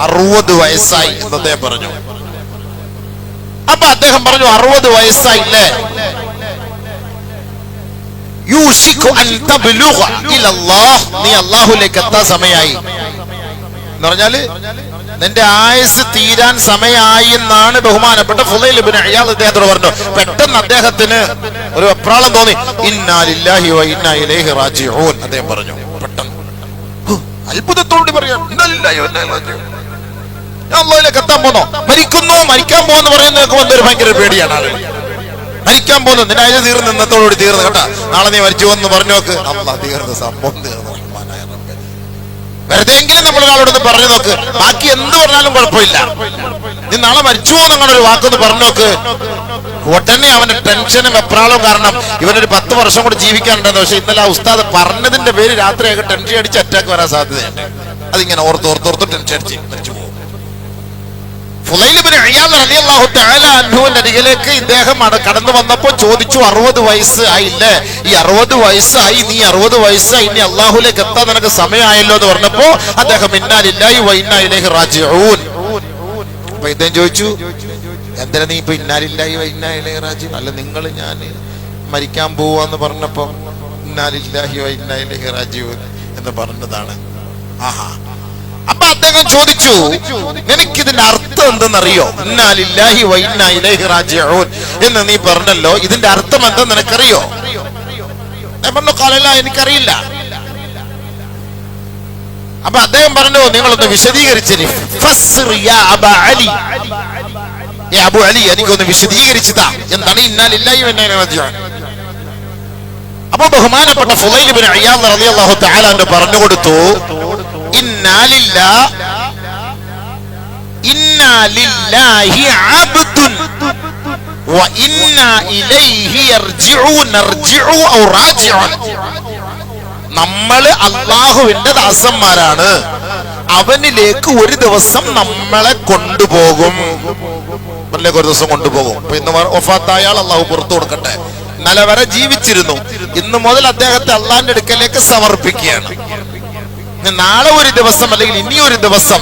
അറുപത് വയസ്സായി എന്ന് അദ്ദേഹം പറഞ്ഞു. അപ്പൊ അദ്ദേഹം പറഞ്ഞു അറുപത് വയസ്സായില്ലേ? സമയായി. എന്ന് നിന്റെ ആയുസ് തീരാൻ സമയായി എന്നാണ് ബഹുമാനപ്പെട്ട ഫുലൈൽ അദ്ദേഹത്തോട് പറഞ്ഞു. പെട്ടെന്ന് അദ്ദേഹത്തിന് ഒരു വെപ്രാളം തോന്നി. ഇന്നാലില്ലാഹി ഇന്നാ ഇലൈഹി റാജിഊൻ. അദ്ദേഹം പറഞ്ഞു പെട്ടെന്ന്. അത്ഭുതത്തോട് പറയാം ഞാൻ അള്ളാഹിലേക്ക് എത്താൻ പോന്നോ? മരിക്കുന്നു മരിക്കാൻ പോകുന്നു പറയുന്നത് കേൾക്കുമ്പോൾ എന്തൊരു ഭയങ്കര പേടിയാണ് ആളുകൾ. മരിക്കാൻ പോകുന്നു നിന്റെ അയൽ തീർന്ന് ഇന്നത്തോടുകൂടി തീർന്നു കേട്ടാ? നാളെ നീ മരിച്ചു എന്ന് പറഞ്ഞു നോക്ക്. അമ്മ തീർന്ന് സംഭവം തീർന്നു. വെറുതെ എങ്കിലും നമ്മൾ ഒരാളോടൊന്ന് പറഞ്ഞു നോക്ക്. ബാക്കി എന്ത് പറഞ്ഞാലും കുഴപ്പമില്ല. നീ നാളെ മരിച്ചു എന്നങ്ങനെ ഒരു വാക്കൊന്ന് പറഞ്ഞു നോക്ക്. ഉടനെ അവന് ടെൻഷനും വെപ്രാളവും കാരണം ഇവനൊരു പത്ത് വർഷം കൂടി ജീവിക്കാനുണ്ടെന്ന് പക്ഷെ ഇന്നലെ ആ ഉസ്താദ് പറഞ്ഞതിന്റെ പേര് രാത്രിയൊക്കെ ടെൻഷൻ അടിച്ച് അറ്റാക്ക് വരാൻ സാധ്യതയുണ്ട്. അതിങ്ങനെ ഓർത്ത് ഓർത്ത് ഓർത്ത് ടെൻഷൻ അടിച്ച് മരിച്ചു പോകും ഫുലൈൽ ഇബ്നു ഇയാദ് റളിയല്ലാഹു തആല അൻഹുവിന്റെ അരികിലേക്ക് ഇദ്ദേഹം കടന്നു വന്നപ്പോൾ ചോദിച്ചു അറുപത് വയസ്സ് ആയില്ലേ? ഈ അറുപത് വയസ്സായി നീ അറുപത് വയസ്സായി ഇനി അള്ളാഹുലേക്ക് എത്താൻ നിനക്ക് സമയമായല്ലോ എന്ന് പറഞ്ഞപ്പോ അദ്ദേഹം ഇന്നാലില്ലായി വ ഇന്നാ ഇലൈഹി റാജിഊൻ. അപ്പൊ ഇദ്ദേഹം ചോദിച്ചു എന്തിനാ നീ ഇപ്പൊ ഇന്നാലില്ലായി വ ഇന്നാ ഇലൈഹി റാജിഊൻ? അല്ല നിങ്ങൾ ഞാൻ മരിക്കാൻ പോവാന്ന് പറഞ്ഞപ്പോ ഇന്നാലില്ലാഹി വ ഇന്നാ ഇലൈഹി റാജിഊൻ എന്ന് പറഞ്ഞതാണ്. ആഹാ. അപ്പൊ അദ്ദേഹം ചോദിച്ചു നിനക്കിതിന്റെ അർത്ഥം എന്തെന്നറിയോ ഇന്നാലില്ലാഹി വ ഇലൈഹി റാജിഊൻ. എന്ന് നീ പറഞ്ഞല്ലോ. ഇതിന്റെ അർത്ഥം എന്താ നിനക്കറിയോ? ഞാൻ പറഞ്ഞു കാലല്ല എനിക്കറിയില്ല. അപ്പൊ അദ്ദേഹം പറഞ്ഞു നിങ്ങളൊന്ന് വിശദീകരിച്ചിരി. അബാ അലി. എനിക്കൊന്ന് വിശദീകരിച്ചതാ. എന്താണ്? ഇന്നാലില്ലായി അപ്പൊ ബഹുമാനപ്പെട്ട ഫുലൈൽ ഇബ്നു അയ്യാദ് റളിയല്ലാഹു തആല പറഞ്ഞു കൊടുത്തു ഇന്നാലില്ലാ ഇന്നാലില്ലാഹി അബ്ദുൻ വ ഇന്നാ ഇലൈഹി യർജിഉ നർജിഉ ഔ റാജിഉൻ നമ്മൾ അള്ളാഹുവിന്റെ ദാസന്മാരാണ്. അവനിലേക്ക് ഒരു ദിവസം നമ്മളെ കൊണ്ടുപോകും. അവനിലേക്ക് ഒരു ദിവസം കൊണ്ടുപോകും. അപ്പൊ ഇന്ന് ഒഫാത്തായ ആൾ അള്ളാഹു പുറത്തു കൊടുക്കട്ടെ. ഇന്നലെ വരെ ജീവിച്ചിരുന്നു. ഇന്ന് മുതൽ അദ്ദേഹത്തെ അള്ളാന്റെ അടുക്കലേക്ക് സമർപ്പിക്കുകയാണ്. നാളെ ഒരു ദിവസം അല്ലെങ്കിൽ ഇനി ഒരു ദിവസം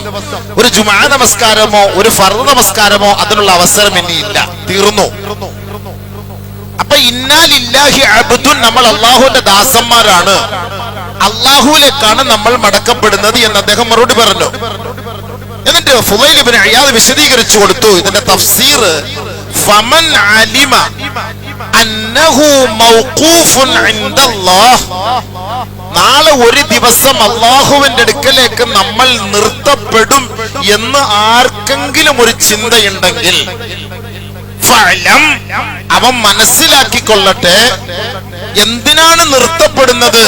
ഒരു ജുമാ നമസ്കാരമോ ഒരു ഫർദ് നമസ്കാരമോ അതിനുള്ള അവസരം ഇനിയില്ല തീർന്നു. അപ്പൊ ഇന്നാലില്ലാഹി അബ്ദുൻ നമ്മൾ അള്ളാഹുവിന്റെ ദാസന്മാരാണ്. അള്ളാഹുവിലേക്കാണ് നമ്മൾ മടക്കപ്പെടുന്നത് എന്ന് അദ്ദേഹം മറുപടി പറഞ്ഞു. എന്നിട്ട് ഫുലൈൽ ഇബ്നു വിശദീകരിച്ചു കൊടുത്തു. ഇതിന്റെ തഫ്സീർ ഫമൻ അന്നഹു മൗഖൂഫുൻ ഇൻദല്ലാഹ്. നാളെ ഒരു ദിവസം അള്ളാഹുവിന്റെ അടുക്കലേക്ക് നമ്മൾ നിർത്തപ്പെടും എന്ന് ആർക്കെങ്കിലും ഒരു ചിന്തയുണ്ടെങ്കിൽ. അവൻ മനസ്സിലാക്കിക്കൊള്ളട്ടെ. എന്തിനാണ് നിർത്തപ്പെടുന്നത്?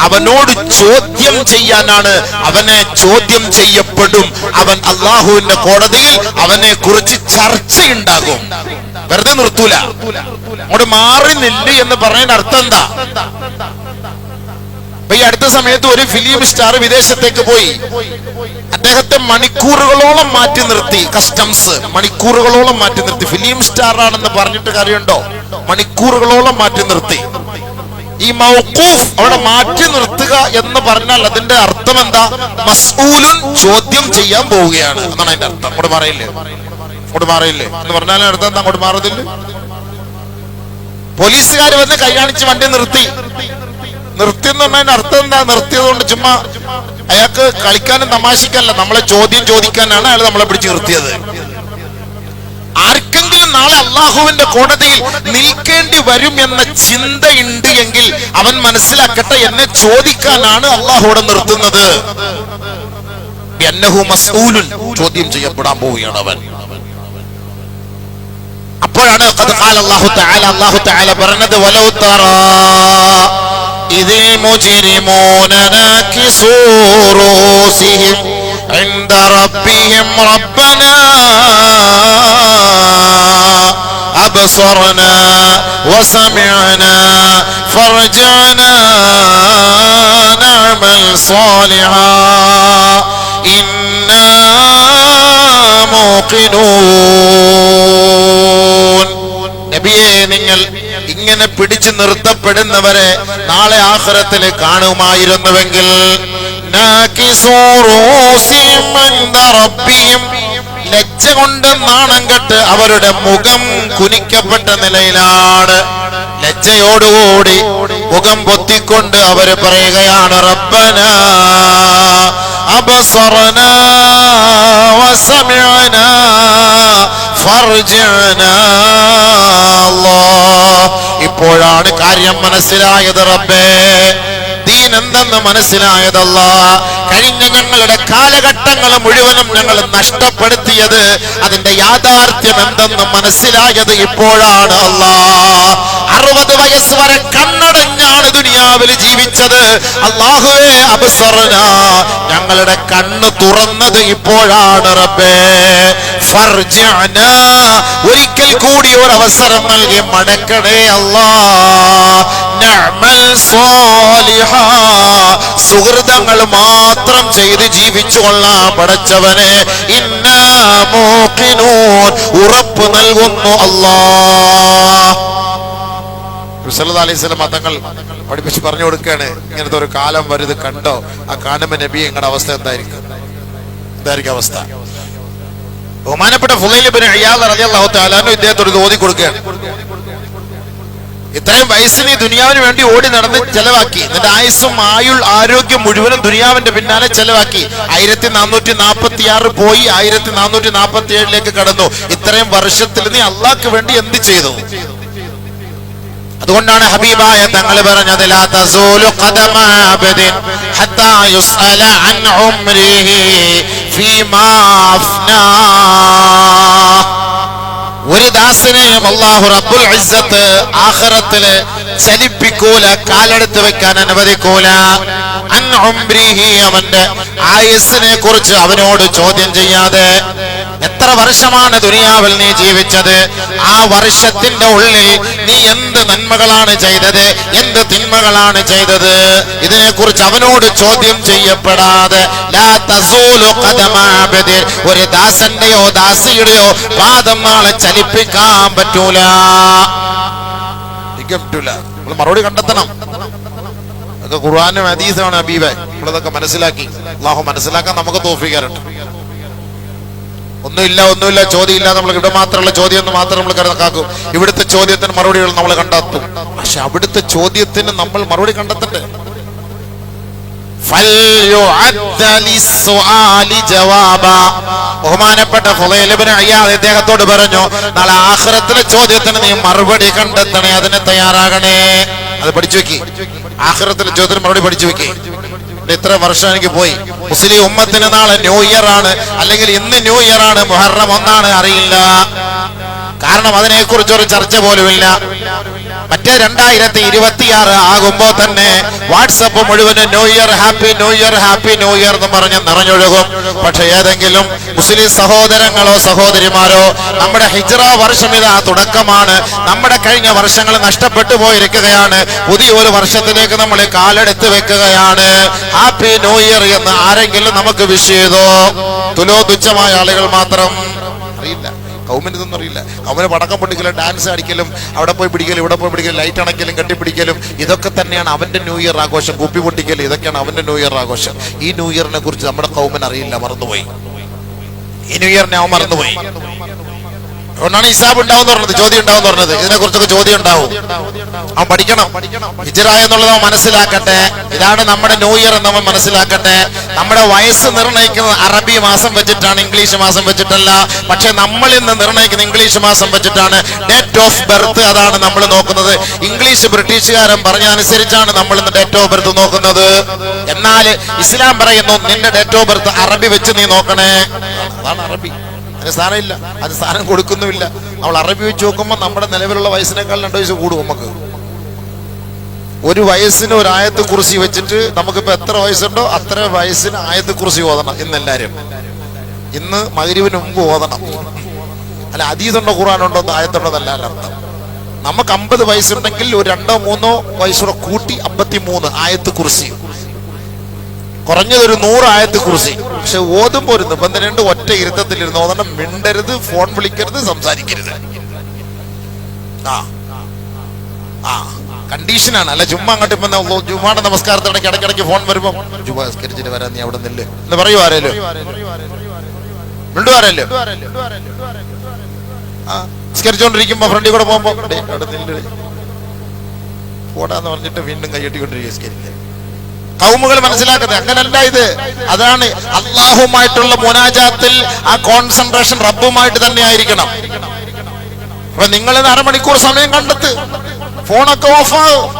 അവനോട് ചോദ്യം ചെയ്യാനാണ്. അവനെ ചോദ്യം ചെയ്യപ്പെടും. അവൻ അള്ളാഹുവിന്റെ കോടതിയിൽ അവനെ കുറിച്ച് ചർച്ചയുണ്ടാകും. വെറുതെ നിർത്തൂല. അങ്ങോട്ട് മാറി നില്ല് എന്ന് പറയുന്ന അർത്ഥം എന്താ? ഈ അടുത്ത സമയത്ത് ഒരു ഫിലിം സ്റ്റാർ വിദേശത്തേക്ക് പോയി. അദ്ദേഹത്തെ മണിക്കൂറുകളോളം മാറ്റി നിർത്തി കസ്റ്റംസ് മണിക്കൂറുകളോളം മാറ്റി നിർത്തി. ഫിലിം സ്റ്റാർ ആണെന്ന് പറഞ്ഞിട്ട് കാര്യമുണ്ടോ? മണിക്കൂറുകളോളം മാറ്റി നിർത്തി. ഈ മൗക്കൂഫ് അവിടെ മാറ്റി നിർത്തുക എന്ന് പറഞ്ഞാൽ അതിന്റെ അർത്ഥം എന്താ? മസ്ഊലുൻ ചോദ്യം ചെയ്യാൻ പോവുകയാണ്. എന്നാണ് അതിന്റെ അർത്ഥം. അങ്ങോട്ട് മാറിയില്ലേ? അങ്ങോട്ട് മാറിയില്ലേ? എന്ന് പറഞ്ഞാൽ അർത്ഥം എന്താ? അങ്ങോട്ട് മാറുന്നില്ല. പോലീസുകാർ വന്ന് കൈ കാണിച്ച് വണ്ടി നിർത്തി. നിർത്തി എന്ന് പറഞ്ഞതിന്റെ അർത്ഥം എന്താ? നിർത്തിയതുകൊണ്ട് ചുമ്മാ അയാൾക്ക് കളിക്കാനും തമാശിക്കാനല്ല നമ്മളെ ചോദ്യം ചോദിക്കാനാണ് അയാൾ നമ്മളെ പിടിച്ച് നിർത്തിയത്. ആർക്കെങ്കിലും നാളെ അള്ളാഹുവിന്റെ കോടതിയിൽ നിൽക്കേണ്ടി വരും എന്ന ചിന്തയുണ്ട് എങ്കിൽ അവൻ മനസ്സിലാക്കട്ടെ എന്നെ ചോദിക്കാനാണ് അള്ളാഹുവിടെ നിർത്തുന്നത്. ചോദ്യം ചെയ്യപ്പെടാൻ പോവുകയാണ് അവൻ. അപ്പോഴാണ് അള്ളാഹു തആല പറഞ്ഞത് വലൗ إذ المجرمون ناكسوا رؤوسهم عند ربهم ربنا أبصرنا وسمعنا فارجعنا نعمل صالحا إنا موقنون. نبيه ഇങ്ങനെ പിടിച്ചു നിർത്തപ്പെടുന്നവരെ നാളെ ആഖിറത്തിൽ കാണുമായിരുന്നുവെങ്കിൽ. ലജ്ജ കൊണ്ട് നാണം കെട്ട് അവരുടെ മുഖം കുനിക്കപ്പെട്ട നിലയിലാണ്. ലജ്ജയോടുകൂടി മുഖം പൊത്തിക്കൊണ്ട് അവർ പറയുകയാണ് റബ്ബന അബസറന വസമിഅന ഫർജന അല്ലാഹ്. ഇപ്പോഴാണ് കാര്യം മനസ്സിലായത് റബ്ബേ. ദീൻ എന്തെന്ന് മനസ്സിലായതല്ല. കഴിഞ്ഞ ഞങ്ങളുടെ കാലഘട്ടങ്ങൾ മുഴുവനും ഞങ്ങൾ നഷ്ടപ്പെടുത്തിയത് അതിന്റെ യാഥാർത്ഥ്യം എന്തെന്ന് മനസ്സിലായത് ഇപ്പോഴാണ് അല്ല. അറുപത് വയസ്സ് വരെ കണ്ണടഞ്ഞാണ് ദുനിയാവിൽ ജീവിച്ചത്. അള്ളാഹുവേ അബസറന ഞങ്ങളുടെ കണ്ണ് തുറന്നത് ഇപ്പോഴാണ് റബ്ബേ. ഒരിക്കൽ കൂടി ഒരു അവസരം നൽകി മടക്കണേ അല്ലാ സുഹൃതങ്ങൾ മാത്രം ചെയ്ത് ജീവിച്ചു കൊള്ളാൻ പടച്ചവനെ ഉറപ്പ് നൽകുന്നു വസല്ലം തങ്ങൾ പഠിപ്പിച്ച് പറഞ്ഞു കൊടുക്കുകയാണ്. ഇങ്ങനത്തെ ഒരു കാലം വരുത് കണ്ടോ? ആ കാണുമ്പോ നബി നിങ്ങളുടെ അവസ്ഥ എന്തായിരിക്കും? എന്തായിരിക്കും അവസ്ഥ? ബഹുമാനപ്പെട്ട ഫുലൈൽ ഇബ്നു ഇയാദ് റളിയല്ലാഹു അൻഹു ഇദ്ദേഹത്തോട് ഓതി കൊടുക്കുകയാണ്. ഇത്രയും വയസ്സിന് ദുനിയാവിന് വേണ്ടി ഓടി നടന്ന് ചെലവാക്കി. എന്നിട്ട് ആയുസ്സും ആയുൾ ആരോഗ്യം മുഴുവനും ദുനിയാവിന്റെ പിന്നാലെ ചെലവാക്കി. ആയിരത്തി നാനൂറ്റി നാൽപ്പത്തി ആറ് പോയി ആയിരത്തി നാനൂറ്റി നാൽപ്പത്തി ഏഴിലേക്ക് കടന്നു. ഇത്രയും വർഷത്തിൽ നീ അള്ളാഹ്ക്ക് വേണ്ടി എന്ത് ചെയ്തു? അതുകൊണ്ടാണ് ഹബീബായ തങ്ങൾ പറഞ്ഞത് തസൂലു ഹത്താ അൻ ഉംരിഹി ഫീമാ അഫ്നാ. ഒരു ദാസിനെയും അള്ളാഹു റബ്ബുൽ ഇസ്സത്ത് ആഖിറത്തിൽ ചലിപ്പിക്കൂല കാലെടുത്ത് വെക്കാൻ അനുവദിക്കൂല. അൻ ഉംരിഹി അവന്റെ ആയുസ്സിനെ കുറിച്ച് അവനോട് ചോദ്യം ചെയ്യാതെ എത്ര വർഷമാണ് ദുനിയാവിൽ നീ ജീവിച്ചത്? ആ വർഷത്തിന്റെ ഉള്ളിൽ നീ എന്ത് നന്മകളാണ് ചെയ്തത്? എന്ത് തിന്മകളാണ് ചെയ്തത്? ഇതിനെക്കുറിച്ച് അവനോട് ചോദ്യം ചെയ്യപ്പെടാതെ. ഒരു ദാസന്റെയോ ദാസിയുടെയോ പാദം നാളെ ചലിപ്പിക്കാൻ പറ്റൂല. മറുപടി കണ്ടെത്തണം. അതൊക്കെ ഖുർആാനും ഹദീസാണ് ഹബീബെ. നമ്മളിതൊക്കെ മനസ്സിലാക്കി. അള്ളാഹു മനസ്സിലാക്കാൻ നമുക്ക് തോഫിക്കാറുണ്ട് ഒന്നുമില്ല ഒന്നുമില്ല ചോദ്യമില്ല നമ്മൾ ഇവിടെ മാത്രമുള്ള ചോദ്യം എന്ന് മാത്രം നമ്മൾ കണക്കാക്കും. ഇവിടുത്തെ ചോദ്യത്തിന് മറുപടികൾ നമ്മൾ കണ്ടെത്തും. പക്ഷെ അവിടുത്തെ ചോദ്യത്തിന് നമ്മൾ മറുപടി കണ്ടെത്തണ്ടേ? ബഹുമാനപ്പെട്ട അദ്ദേഹത്തോട് പറഞ്ഞു നാളെ ആഹ്റത്തിലെ ചോദ്യത്തിന് നീ മറുപടി കണ്ടെത്തണേ അതിനെ തയ്യാറാകണേ. അത് പഠിച്ചു വെക്കി. ആഹ്റത്തിലെ ചോദ്യത്തിന് മറുപടി പഠിച്ചു വെക്കി. ഇവിടെ ഇത്ര വർഷം എനിക്ക് പോയി. മുസ്ലിം ഉമ്മത്തിന് നാളെ ന്യൂ ഇയർ ആണ്. അല്ലെങ്കിൽ ഇന്ന് ന്യൂ ഇയർ ആണ്. മുഹറം ഒന്നാണ്. അറിയില്ല. കാരണം അതിനെക്കുറിച്ചൊരു ചർച്ച പോലുമില്ല. മറ്റേ രണ്ടായിരത്തി ഇരുപത്തിയാറ് ആകുമ്പോ തന്നെ വാട്സപ്പ് മുഴുവൻ new year happy new year happy new year എന്ന് പറഞ്ഞ് നിറഞ്ഞൊഴുകും. പക്ഷെ ഏതെങ്കിലും മുസ്ലിം സഹോദരങ്ങളോ സഹോദരിമാരോ നമ്മുടെ ഹിജ്റ വർഷം ഇതാ തുടക്കമാണ്. നമ്മുടെ കഴിഞ്ഞ വർഷങ്ങൾ നഷ്ടപ്പെട്ടു പോയിരിക്കുകയാണ്. പുതിയ ഒരു വർഷത്തിലേക്ക് നമ്മൾ കാലെടുത്ത് വെക്കുകയാണ്. ഹാപ്പി ന്യൂ ഇയർ എന്ന് ആരെങ്കിലും നമുക്ക് വിഷ് ചെയ്തോ? തുലോ തുച്ഛമായ ആളുകൾ മാത്രം. അറിയില്ല. കൗമിന് ഇതൊന്നും അറിയില്ല. കൗമിന് പടക്കം പൊട്ടിക്കലും ഡാൻസ് അടിക്കലും അവിടെ പോയി പിടിക്കലും ഇവിടെ പോയി പിടിക്കലും ലൈറ്റ് അണയ്ക്കലും കെട്ടിപ്പിടിക്കലും ഇതൊക്കെ തന്നെയാണ് അവന്റെ ന്യൂ ഇയർ ആഘോഷം. കുപ്പി പൊട്ടിക്കലും ഇതൊക്കെയാണ് അവന്റെ ന്യൂ ഇയർ ആഘോഷം. ഈ ന്യൂ ഇയറിനെ കുറിച്ച് നമ്മുടെ കൗമൻ അറിയില്ല മറന്നുപോയി. ഈ ന്യൂ ഇയറിനെ അവൻ മറന്നുപോയി. അതുകൊണ്ടാണ് ഹിസാബ് ഉണ്ടാവും പറഞ്ഞത് ചോദ്യം ഉണ്ടാവും പറഞ്ഞത്. ഇതിനെ കുറിച്ചൊക്കെ ചോദ്യം ഉണ്ടാവും. അവൻ പഠിക്കണം. ഹിജറ എന്നുള്ളത് അവൻ മനസ്സിലാക്കട്ടെ. ഇതാണ് നമ്മുടെ ന്യൂ ഇയർ എന്ന് മനസ്സിലാക്കട്ടെ. നമ്മുടെ വയസ്സ് നിർണയിക്കുന്നത് അറബി മാസം വെച്ചിട്ടാണ് ഇംഗ്ലീഷ് മാസം വെച്ചിട്ടല്ല. പക്ഷെ നമ്മൾ ഇന്ന് നിർണയിക്കുന്ന ഇംഗ്ലീഷ് മാസം വെച്ചിട്ടാണ്. ഡേറ്റ് ഓഫ് ബർത്ത് അതാണ് നമ്മൾ നോക്കുന്നത്. ഇംഗ്ലീഷ് ബ്രിട്ടീഷുകാരൻ പറഞ്ഞതനുസരിച്ചാണ് നമ്മൾ ഇന്ന് ഡേറ്റ് ഓഫ് ബർത്ത് നോക്കുന്നത്. എന്നാൽ ഇസ്ലാം പറയുന്നു നിന്റെ ഡേറ്റ് ഓഫ് ബർത്ത് അറബി വെച്ച് നീ നോക്കണേ. അതാണ് അറബി. അതിന് സ്ഥാനമില്ല അത് സ്ഥാനം കൊടുക്കുന്നുമില്ല. നമ്മൾ അറബി വെച്ച് നോക്കുമ്പോൾ നമ്മുടെ നിലവിലുള്ള വയസ്സിനേക്കാൾ രണ്ട് വയസ്സ് കൂടും നമുക്ക്. ഒരു വയസ്സിന് ഒരു ആയത്ത് കുറിച്ച് വെച്ചിട്ട് നമുക്കിപ്പോ എത്ര വയസ്സുണ്ടോ അത്ര വയസ്സിന് ആയത്ത് കുറിച്ച് ഓതണം ഇന്ന് എല്ലാവരും ഇന്ന് മകരുവിന് മുമ്പ് ഓതണം. അല്ല അതീതുണ്ടോ ഖുറാനുണ്ടോ ആയത്തുണ്ടോ എന്നല്ല അർത്ഥം. നമുക്ക് അമ്പത് വയസ്സുണ്ടെങ്കിൽ ഒരു രണ്ടോ മൂന്നോ വയസ്സൂടെ കൂട്ടി അമ്പത്തി മൂന്ന് ആയത്ത് കുറിച്ച് കുറഞ്ഞതൊരു നൂറായത്ത് കുറിച്ച്. പക്ഷെ ഓതുമ്പോ ഒരു നിബന്ധനയുണ്ട് ഒറ്റ ഇരുത്തത്തിലിരുന്ന് ഓതണം മിണ്ടരുത് ഫോൺ വിളിക്കരുത് സംസാരിക്കരുത്. ആ. ആ. കണ്ടീഷനാണ്. അല്ല ചുമ്മാ അങ്ങോട്ട് ഇപ്പൊ ചുമ്മാടെ നമസ്കാരത്തിനിടയ്ക്ക് ഇടയ്ക്കിടയ്ക്ക് ഫോൺ വരുമ്പോ ജുമാസ്കരിച്ചിട്ട് വരാൻ നീ അവിടെ നില്ല്. എന്ന് പറയൂ ആരേലും. മിണ്ടുവാരല്ലോ ആ ഫ്രണ്ടിൽ കൂടെ പോകുമ്പോ "ഡേ, അവിടെ നില്ല്. പോടാന്ന് പറഞ്ഞിട്ട് വീണ്ടും കൈയ്യട്ടിക്കൊണ്ടിരിക്കുക നിസ്കരിക്കാൻ. കൗമുകൾ മനസ്സിലാക്കുന്നത്. അങ്ങനല്ല ഇത്. അതാണ് അള്ളാഹുമായിട്ടുള്ള മുനാജാത്തിൽ ആ കോൺസെൻട്രേഷൻ റബ്ബുമായിട്ട് തന്നെ ആയിരിക്കണം. അപ്പൊ നിങ്ങൾ അരമണിക്കൂർ സമയം കണ്ടെത്ത്. ഫോണൊക്കെ ഓഫ് ഓഫാകും